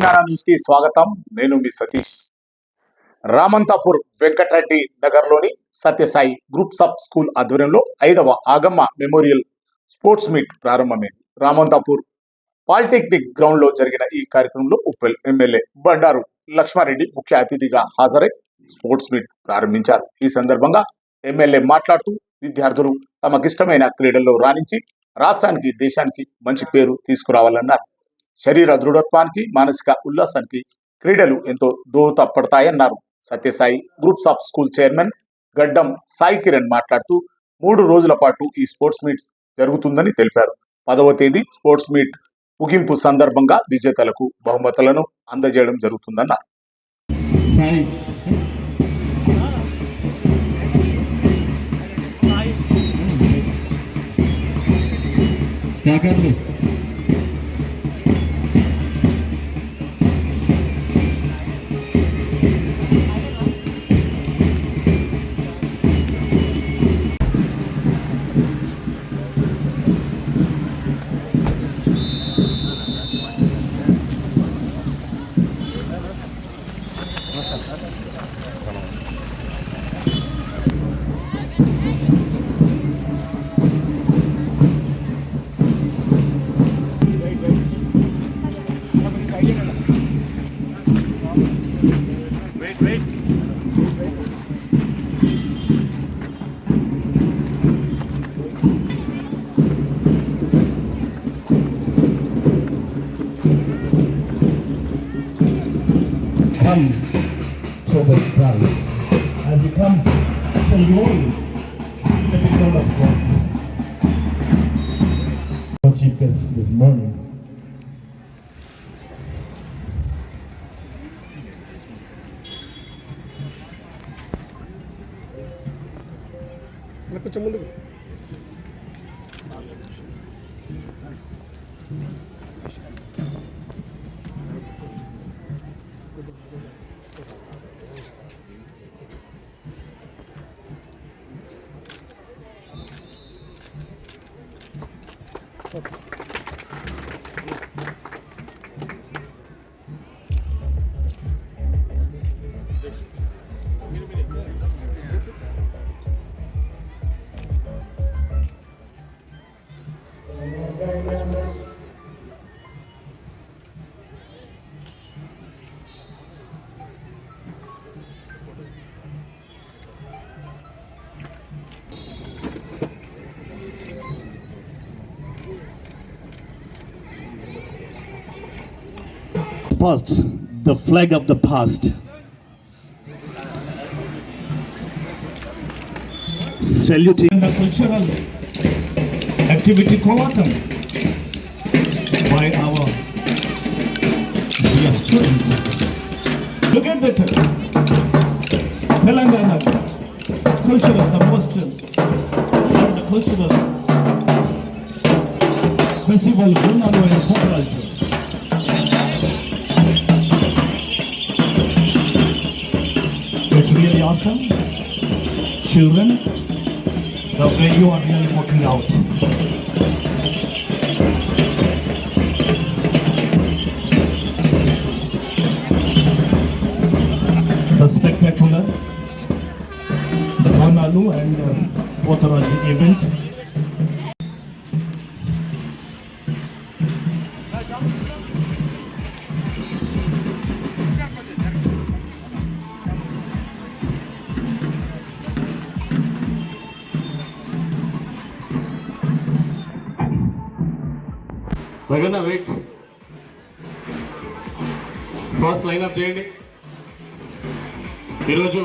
తెలంగాణ న్యూస్కి స్వాగతం. నేను మీ సతీష్. రామంతాపూర్ వెంకటరెడ్డి నగర్లోని సత్యసాయి గ్రూప్స్ సబ్ స్కూల్ ఆధ్వర్యంలో ఐదవ ఆగమ్మ మెమోరియల్ స్పోర్ట్స్ మీట్ ప్రారంభమైంది రామంతాపూర్ పాలిటెక్నిక్ గ్రౌండ్లో జరిగిన ఈ కార్యక్రమంలో ఉప్పల్ ఎమ్మెల్యే బండారు లక్ష్మారెడ్డి ముఖ్య అతిథిగా హాజరై స్పోర్ట్స్ మీట్ ప్రారంభించారు. ఈ సందర్భంగా ఎమ్మెల్యే మాట్లాడుతూ విద్యార్థులు తమకిష్టమైన క్రీడల్లో రాణించి రాష్ట్రానికి దేశానికి మంచి పేరు తీసుకురావాలన్నారు. శరీర దృఢత్వానికి మానసిక ఉల్లాసానికి క్రీడలు ఎంతో దోహదపడతాయన్నారు Satya Sai groups of school chairman Gaddam Sai Kiran మాట్లాడుతూ మూడు రోజుల పాటు ఈ స్పోర్ట్స్ మీట్ జరుగుతుందని తెలిపారు పదవ తేదీ స్పోర్ట్స్ మీట్ ముగింపు సందర్భంగా విజేతలకు బహుమతులను అందజేయడం జరుగుతుందన్నారు Sai కాకర్లు and become the glory the kingdom of God. Our chief guest this morning. కొంచెం ముందుకు Past, the flag of the past. Saluting the cultural activity co-autumn by our dear students. Look at that. Telangana cultural, the most uh, cultural festival Gunnalo and Potraju. Really awesome. Children, the way you are really working out. The spectacular the Bonalu and uh, Potaraju event. వెగన్న wait first line up చేయండి. ఈరోజు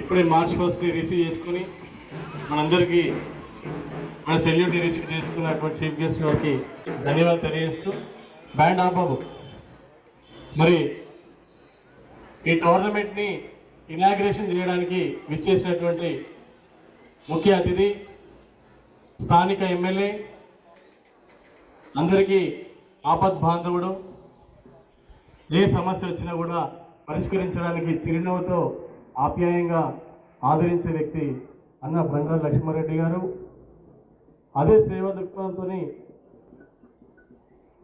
ఇప్పుడే March ఫస్ట్ని receive చేసుకుని మనందరికీ మన salute receive చేసుకున్నటువంటి chief guest గారికి ధన్యవాదాలు తెలియజేస్తూ బ్యాండ్ ఆపాబు మరి ఈ టోర్నమెంట్ని ఇనాగ్రేషన్ చేయడానికి విచ్చేసినటువంటి ముఖ్య అతిథి స్థానిక ఎమ్మెల్యే అందరికీ ఆపద్ బాంధవుడు ఏ సమస్య వచ్చినా కూడా పరిష్కరించడానికి చిరునవ్వుతో ఆప్యాయంగా ఆదరించే వ్యక్తి అన్న బండారు లక్ష్మారెడ్డి గారు. అదే సేవ దృక్పథంతో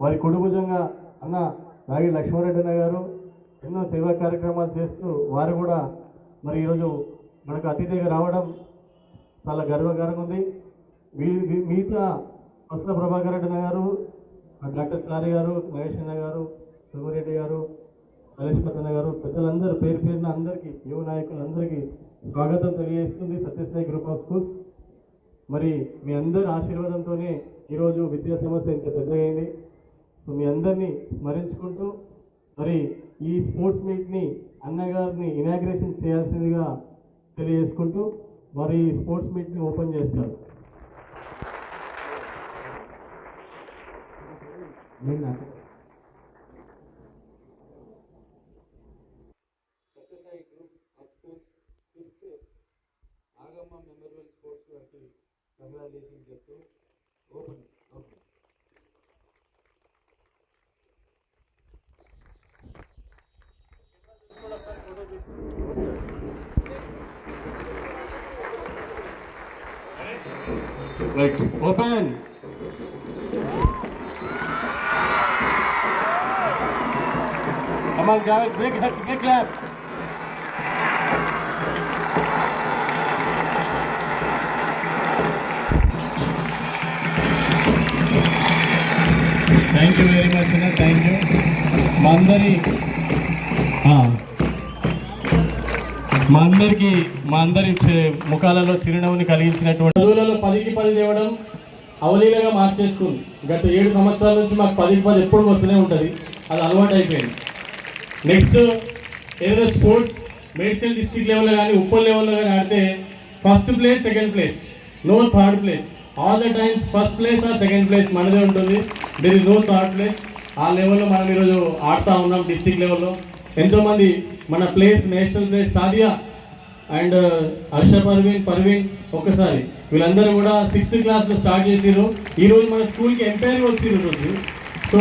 వారి కొడుభుజంగా అన్న రాగి లక్ష్మారెడ్డి అన్న గారు ఎన్నో సేవా కార్యక్రమాలు చేస్తూ వారు కూడా మరి ఈరోజు మనకు అతిథిగా రావడం చాలా గర్వకారంగా ఉంది. మీ- మీ- మిగతా వసల ప్రభాకర్ రెడ్డి అన్న గారు డాక్టర్ సారి గారు మహేష్ అన్న గారు సుబ్బారెడ్డి గారు నరేష్పత్ అన్న గారు పెద్దలందరూ పేరు పేరున అందరికీ యువ నాయకులందరికీ స్వాగతం తెలియజేస్తుంది సత్యసాయి గ్రూప్ ఆఫ్ స్కూల్స్. మరి మీ అందరి ఆశీర్వాదంతోనే ఈరోజు విద్యా సమస్య ఇంత పెద్దగైంది. సో మీ అందరినీ స్మరించుకుంటూ మరి ఈ స్పోర్ట్స్ మీట్ని అన్నగారిని ఇనాగ్రేషన్ చేయాల్సిందిగా తెలియజేసుకుంటూ మరి ఈ స్పోర్ట్స్ మీట్ని ఓపెన్ చేస్తారు Satya Sai group of schools Come on, guys, big, big clap. Thank you very much అన్న థ్యాంక్ యూ మా అందరి ఆ, మా అందరికి మా అందరి చే- ముఖాలలో చిరునవ్వుని కలిగించినటువంటి చదువులలో పదికి పది తేవడం అవలీలగా మార్చేసుకుంది. గత ఏడు సంవత్సరాల నుంచి మాకు పదికి పది ఎప్పుడు వస్తూనే ఉంటుంది. అది అలవాటు అయిపోయింది నెక్స్ట్ ఏదైనా స్పోర్ట్స్ మేడ్చల్ డిస్టిక్ లెవెల్లో కానీ ఉప్పల్ లెవెల్లో కానీ ఆడితే first place second place no third place all the times first place ఆ సెకండ్ ప్లేస్ మనదే ఉంటుంది. There is no third place ఆ లెవెల్లో మనం ఈరోజు ఆడుతూ ఉన్నాం డిస్టిక్ లెవెల్లో ఎంతోమంది మన place national place Sadiya and uh, Harsha Parveen Parveen ఒక్కసారి. వీళ్ళందరూ కూడా సిక్స్త్ క్లాస్లో స్టార్ట్ చేసిర్రు. ఈరోజు మన స్కూల్కి ఎంపైర్ వచ్చిర్రు రోజు సో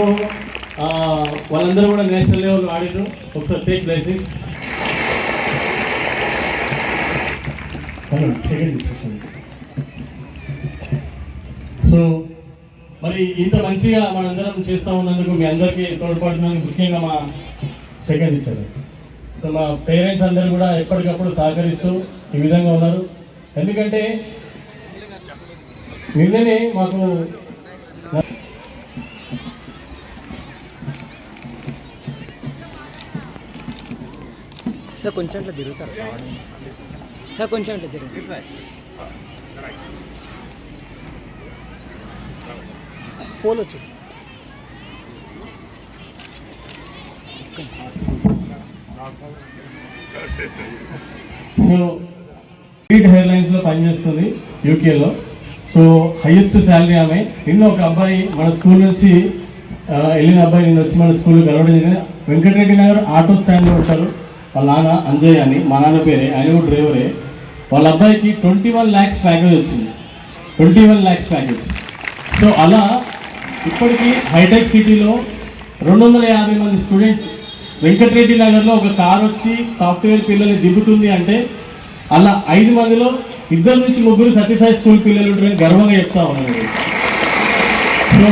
వాళ్ళందరూ కూడా నేషనల్ లెవెల్ ఆడిరు ఒకసారి టేక్ ప్లేసెస్ సో మరి ఇంత మంచిగా మనందరం చేస్తా ఉన్నందుకు మీ అందరికీ తోడ్పడుతున్నందుకు ముఖ్యంగా మా సెకండ్ ఇచ్చారు సో మా పేరెంట్స్ అందరూ కూడా ఎప్పటికప్పుడు సహకరిస్తూ ఈ విధంగా ఉన్నారు. ఎందుకంటే నిన్ననే మాకు సార్ కొంచెం అట్లా తిరుగుతారు? సార్ కొంచెం అట్లా తిరుగుతారు? పోలొచ్చు సో స్ట్రీట్ హెయిర్ లైన్స్లో పనిచేస్తుంది యూకేలో. సో హైయెస్ట్ శాలరీ ఆమె. నిన్న ఒక అబ్బాయి మన స్కూల్ నుంచి వెళ్ళిన అబ్బాయి నిన్న వచ్చి మన స్కూల్ కలవడం జరిగింది వెంకటరెడ్డి నగర్ ఆటో స్టాండ్లో ఉంటారు. వాళ్ళ నాన్న అంజయ్ అని మా నాన్న పేరే ఆయన కూడా డ్రైవరే. వాళ్ళ అబ్బాయికి ట్వంటీ వన్ ల్యాక్స్ ప్యాకేజ్ వచ్చింది. Twenty one lakhs package so అలా ఇప్పటికీ హైటెక్ సిటీలో రెండు వందల యాభై మంది స్టూడెంట్స్ వెంకటరెడ్డి నగర్లో ఒక కార్ వచ్చి సాఫ్ట్వేర్ పిల్లల్ని దిగుతుంది అంటే అలా ఐదు మందిలో ఇద్దరు నుంచి ముగ్గురు సత్యసాయి స్కూల్ పిల్లలు ఉంటారని గర్వంగా చెప్తా ఉన్నాను సో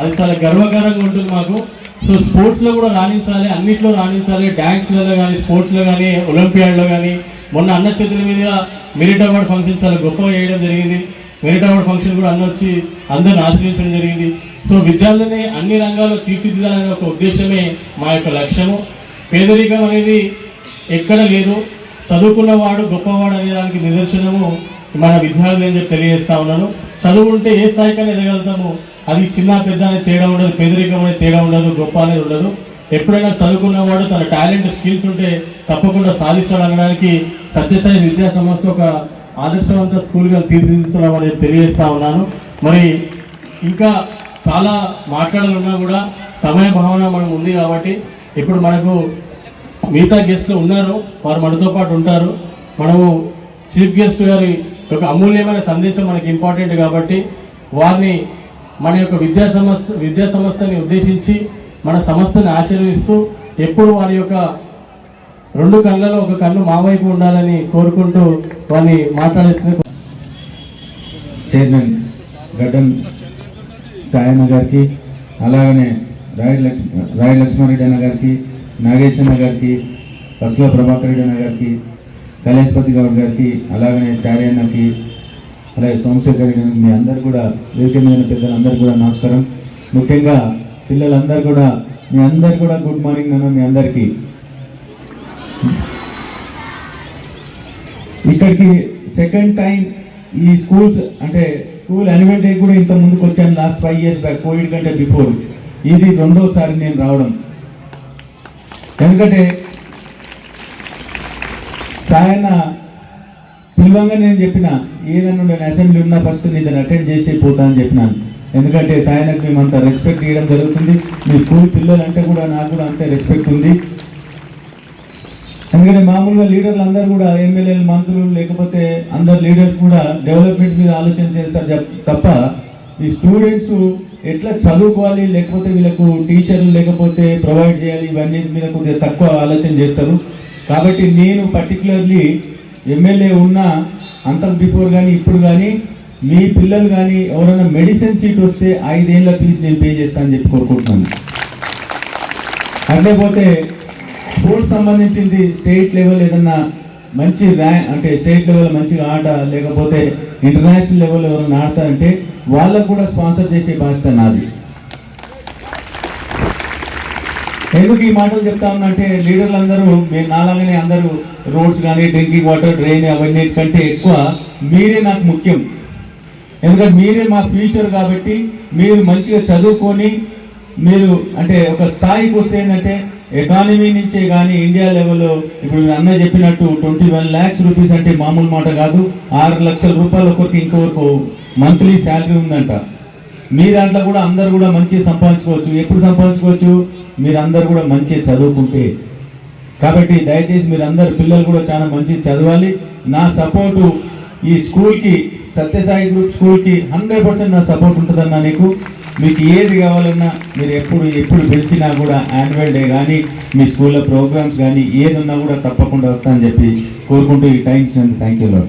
అది చాలా గర్వకారంగా ఉంటుంది మాకు. సో స్పోర్ట్స్లో కూడా రాణించాలి అన్నిట్లో రాణించాలి డ్యాన్స్లలో కానీ స్పోర్ట్స్లో కానీ ఒలింపియాడ్లో కానీ మొన్న అన్న చేతుల మీద మెరిట్ అవార్డు ఫంక్షన్ చాలా గొప్పగా చేయడం జరిగింది. మెరిట్ అవార్డు ఫంక్షన్ కూడా అన్న వచ్చి అందరిని ఆశ్రయించడం జరిగింది. సో విద్యార్థులని అన్ని రంగాల్లో తీర్చిదిద్దాలనే ఒక ఉద్దేశమే మా యొక్క లక్ష్యము. పేదరికం అనేది ఎక్కడ లేదు. చదువుకున్నవాడు గొప్పవాడు అనే దానికి నిదర్శనము మన విద్యార్థులు అని చెప్పి తెలియజేస్తా ఉన్నాను? చదువు ఉంటే ఏ స్థాయికైనా ఎదగలుగుతాము. అది చిన్న పెద్ద అనే తేడా ఉండదు పేదరికం అనే తేడా ఉండదు గొప్ప అనేది ఉండదు. ఎప్పుడైనా చదువుకున్నవాడు తన టాలెంట్ స్కిల్స్ ఉంటే తప్పకుండా సాధిస్తాడు అనడానికి సత్యసాయి విద్యా సంస్థ ఒక ఆదర్శవంత స్కూల్గా తీర్చిదిద్దుతున్నామని తెలియజేస్తా ఉన్నాను. మరి ఇంకా చాలా మాట్లాడాలన్నా కూడా సమయ భావన మనం ఉంది కాబట్టి ఇప్పుడు మనకు మిగతా గెస్ట్లు ఉన్నారు. వారు మనతో పాటు ఉంటారు. మనము చీఫ్ గెస్ట్ గారి ఒక అమూల్యమైన సందేశం మనకి ఇంపార్టెంట్ కాబట్టి వారిని మన యొక్క విద్యా సంస్థ విద్యా సంస్థని ఉద్దేశించి మన సంస్థని ఆశీర్విస్తూ ఎప్పుడు వారి యొక్క రెండు కళ్ళలో ఒక కన్ను మా వైపు ఉండాలని కోరుకుంటూ వారిని మాట్లాడేసిన చైర్మన్ గడ్డం సాయన్న గారికి అలాగనే రాయ లక్ష్మ రాయ లక్ష్మారెడ్డి అన్న గారికి నాగేశ్ అన్న గారికి పసుల ప్రభాకర్ రెడ్డి అన్న గారికి కైలాష్పతి గౌడ్ గారికి అలాగనే చార్యన్నకి అలాగే సోమశేఖర్ గారికి మీ అందరు కూడా వేదిక మీద పెద్దలందరూ కూడా నమస్కారం. ముఖ్యంగా పిల్లలందరూ కూడా మీ అందరు కూడా గుడ్ మార్నింగ్ అన్న మీ అందరికీ. ఇక్కడికి సెకండ్ టైం ఈ స్కూల్స్ అంటే స్కూల్ యాన్యువల్ డే కూడా ఇంత ముందుకు వచ్చాను last five years back covid కంటే బిఫోర్. ఇది రెండోసారి నేను రావడం. ఎందుకంటే సాయన పిలవంగా నేను చెప్పిన ఏదన్నా నేను అసెంబ్లీ ఉన్నా ఫస్ట్ నేను అటెండ్ చేసి పోతా అని చెప్పినాను ఎందుకంటే సాయనకు మేము అంత రెస్పెక్ట్ ఇవ్వడం జరుగుతుంది. మీ స్కూల్ పిల్లలంటే కూడా నాకు కూడా అంతే రెస్పెక్ట్ ఉంది. ఎందుకంటే మామూలుగా లీడర్లు అందరూ కూడా ఎమ్మెల్యేలు మంత్రులు లేకపోతే అందరు లీడర్స్ కూడా డెవలప్మెంట్ మీద ఆలోచన చేస్తారు తప్ప ఈ స్టూడెంట్స్ ఎట్లా చదువుకోవాలి లేకపోతే వీళ్ళకు టీచర్లు లేకపోతే ప్రొవైడ్ చేయాలి ఇవన్నీ మీద కొద్దిగా తక్కువ ఆలోచన చేస్తారు. కాబట్టి నేను పర్టికులర్లీ ఎమ్మెల్యే ఉన్న అంత బిఫోర్ కానీ ఇప్పుడు కానీ మీ పిల్లలు కానీ ఎవరైనా మెడిసిన్ సీట్ వస్తే ఐదేళ్ళ ఫీజు నేను పే చేస్తానని చెప్పి కోరుకుంటున్నాను. అట్లే స్పోర్ట్స్ సంబంధించింది స్టేట్ లెవెల్ ఏదన్నా మంచి ర్యాంక్ అంటే స్టేట్ లెవెల్ మంచిగా ఆట లేకపోతే ఇంటర్నేషనల్ లెవెల్ ఎవరైనా ఆడతారంటే వాళ్ళకు కూడా స్పాన్సర్ చేసే బాధ్యత నాది. ఎందుకు ఈ మాటలు చెప్తా ఉన్నంటే లీడర్లు అందరూ మేము నాలాగానే అందరూ రోడ్స్ కానీ డ్రింకింగ్ వాటర్ డ్రైన్ అవన్నీ కంటే ఎక్కువ మీరే నాకు ముఖ్యం. ఎందుకంటే మీరే మా ఫ్యూచర్ కాబట్టి మీరు మంచిగా చదువుకొని మీరు అంటే ఒక స్థాయికి వస్తే ఏంటంటే ఎకానమీ నుంచే కానీ ఇండియా లెవెల్లో ఇప్పుడు మీరు అన్న చెప్పినట్టు ట్వంటీ వన్ ల్యాక్స్ రూపీస్ అంటే మామూలు మాట కాదు. ఆరు లక్షల రూపాయలు ఒకరికి ఇంకొకరికి మంత్లీ శాలరీ ఉందంట. మీ దాంట్లో కూడా అందరు కూడా మంచిగా సంపాదించుకోవచ్చు. ఎప్పుడు సంపాదించుకోవచ్చు? మీరందరు కూడా మంచిగా చదువుకుంటే. కాబట్టి దయచేసి మీరందరు పిల్లలు కూడా చాలా మంచిగా చదవాలి. నా సపోర్టు ఈ స్కూల్కి సత్యసాయి గ్రూప్ స్కూల్కి హండ్రెడ్ పర్సెంట్ నా సపోర్ట్ ఉంటుందన్నా నీకు. మీకు ఏది కావాలన్నా మీరు ఎప్పుడు ఎప్పుడు పిలిచినా కూడా యాన్యువల్ డే కానీ మీ స్కూల్లో ప్రోగ్రామ్స్ కానీ ఏది ఉన్నా కూడా తప్పకుండా వస్తానని చెప్పి కోరుకుంటూ ఈ టైం థ్యాంక్ యూ